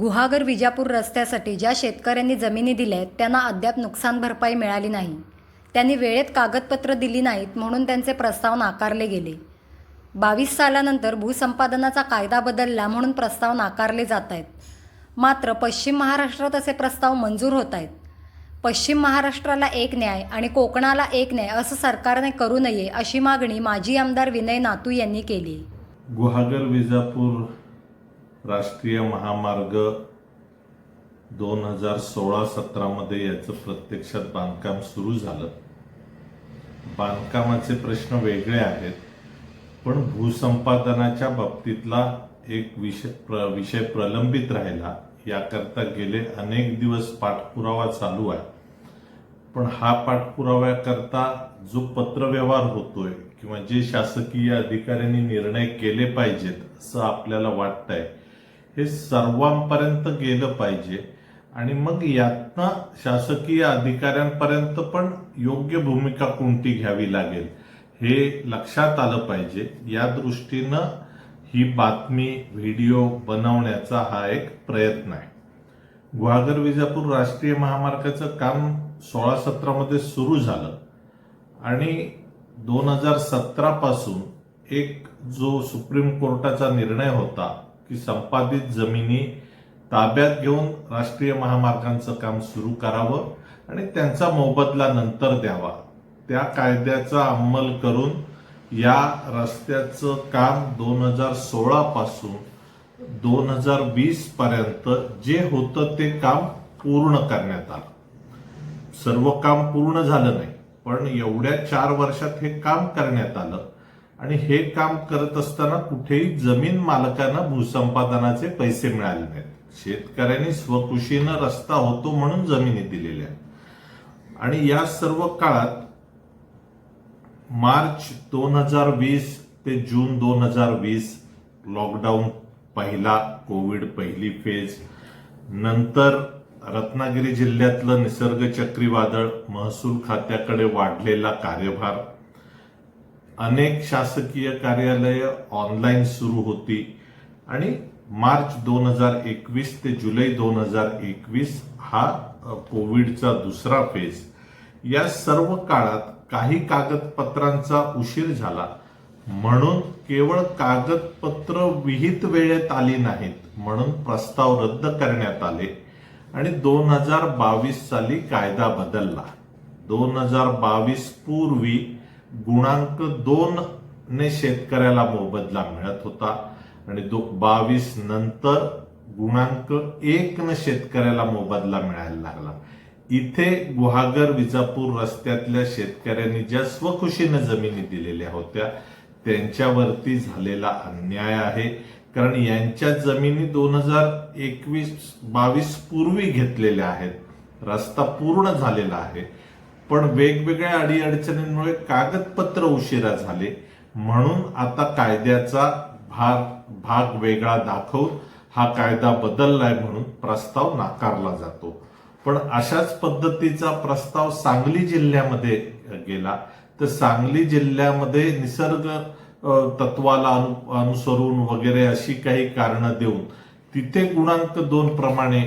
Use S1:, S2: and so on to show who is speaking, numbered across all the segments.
S1: गुहागर विजापूर रस्त्यासाठी ज्या शेतकऱ्यांनी जमिनी दिल्या आहेत त्यांना अद्याप नुकसान भरपाई मिळाली नाही. त्यांनी वेळेत कागदपत्र दिली नाहीत म्हणून त्यांचे प्रस्ताव नाकारले गेले. बावीस सालानंतर भूसंपादनाचा कायदा बदलला म्हणून प्रस्ताव नाकारले जात आहेत मात्र पश्चिम महाराष्ट्रात असे प्रस्ताव मंजूर होत आहेत पश्चिम महाराष्ट्राला एक न्याय आणि कोकणाला एक न्याय असं सरकारने करू नये अशी मागणी माजी आमदार विनय नातू यांनी केली.
S2: गुहागर विजापूर राष्ट्रीय महामार्ग दोन हजार सोळा सतरामध्ये याचं प्रत्यक्षात बांधकाम सुरू झालं. बांधकामाचे प्रश्न वेगळे आहेत पण भूसंपादनाच्या बाबतीतला एक विषय प्र विषय प्रलंबित राहिला. याकरता गेले अनेक दिवस पाठपुरावा चालू आहे. पण हा पाठपुराव्याकरता जो पत्रव्यवहार होतोय किंवा जे शासकीय अधिकाऱ्यांनी निर्णय केले पाहिजेत असं आपल्याला वाटतंय. हे सर्वांपर्यंत गेलं पाहिजे. आणि मग यातनं शासकीय अधिकाऱ्यांपर्यंत पण योग्य भूमिका कोणती घ्यावी लागेल हे लक्षात आलं पाहिजे. या दृष्टीनं ही बातमी व्हिडिओ बनवण्याचा हा एक प्रयत्न आहे. गुहागर विजापूर राष्ट्रीय महामार्गाचं काम सोळा सतरामध्ये सुरू झालं. आणि दोन हजार सतरा पासून एक जो सुप्रीम कोर्टाचा निर्णय होता की संपादित जमिनी ताब्यात घेऊन राष्ट्रीय महामार्गांचं काम सुरू करावं आणि त्यांचा मोबदला नंतर द्यावा. त्या कायद्याचा अंमल करून या रस्त्याचं काम दोन हजार सोळा पासून दोन हजार वीस पर्यंत जे होतं ते काम पूर्ण करण्यात आलं. सर्व काम पूर्ण झालं नाही पण एवढ्या चार वर्षात हे काम करण्यात आलं. आणि हे काम करत असताना कुठेही जमीन मालकांना भूसंपादनाचे पैसे मिळाले नाहीत शेतकऱ्यांनी स्वखुशीनं रस्ता होतो म्हणून जमिनी दिलेल्या आहेत. आणि या सर्व काळात मार्च दोन हजार वीस ते जून दोन हजार वीस लॉकडाऊन पहिला कोविड पहिली फेज नंतर रत्नागिरी जिल्ह्यातलं निसर्ग चक्रीवादळ महसूल खात्याकडे वाढलेला कार्यभार अनेक शासकीय कार्यालय ऑनलाईन सुरू होती. आणि मार्च दोन हजार एकवीस ते जुलै दोन हजार एकवीस हा कोविडचा दुसरा फेज या सर्व काळात काही कागदपत्रांचा उशीर झाला. म्हणून केवळ कागदपत्र विहित वेळेत आली नाहीत म्हणून प्रस्ताव रद्द करण्यात आले. आणि दोन हजार बावीस साली कायदा बदलला. दोन हजार बावीस पूर्वी गुणांक दोन ने शेतकऱ्याला मोबदला मिळत होता. आणि दो बावीस नंतर गुणांक एक न शेतकऱ्याला मोबदला मिळायला लागला. इथे गुहागर विजापूर रस्त्यातल्या शेतकऱ्यांनी ज्या स्वखुशीनं जमिनी दिलेल्या होत्या त्यांच्यावरती झालेला अन्याय आहे. कारण यांच्या जमिनी दोन हजार एकवीस बावीस पूर्वी घेतलेल्या आहेत. रस्ता पूर्ण झालेला आहे. पण वेगवेगळ्या अडीअडचणींमुळे कागदपत्र उशिरा झाले. म्हणून आता कायद्याचा भाग भाग वेगळा दाखवून हा कायदा बदललाय म्हणून प्रस्ताव नाकारला जातो. पण अशाच पद्धतीचा प्रस्ताव सांगली जिल्ह्यामध्ये गेला तर सांगली जिल्ह्यामध्ये निसर्ग तत्वाला अनु अनुसरून वगैरे अशी काही कारणं देऊन तिथे गुणांक दोन प्रमाणे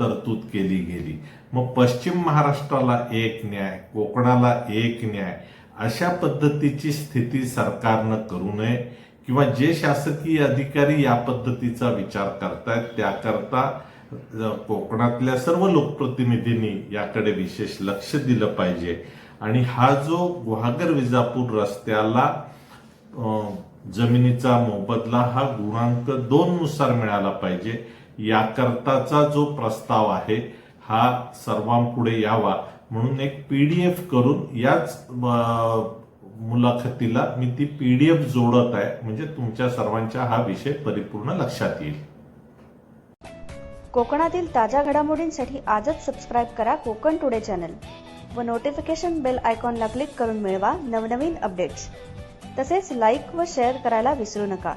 S2: तरतूद केली गेली. मग पश्चिम महाराष्ट्राला एक न्याय कोकणाला एक न्याय अशा पद्धतीची स्थिती सरकारनं करू नये किंवा जे शासकीय अधिकारी या पद्धतीचा विचार करतायत त्याकरता कोकणातल्या सर्व लोकप्रतिनिधींनी याकडे विशेष लक्ष दिलं पाहिजे. आणि हा जो गुहागर विजापूर रस्त्याला जमिनीचा मोबदला हा गुणांक दोन नुसार मिळाला पाहिजे. याकरताचा जो प्रस्ताव आहे हा सर्वांपुढे यावा. म्हणून एक पी डी एफ करून याच मुलाखतीला मी ती पी डी एफ जोडत आहे. म्हणजे तुमच्या सर्वांच्या हा विषय परिपूर्ण लक्षात येईल.
S3: कोकणातील ताज्या घडामोडींसाठी आजच सबस्क्राईब करा कोकण टुडे चॅनल व नोटिफिकेशन बेल आयकॉनला क्लिक करून मिळवा नवनवीन अपडेट्स तसेच लाईक व शेअर करायला विसरू नका.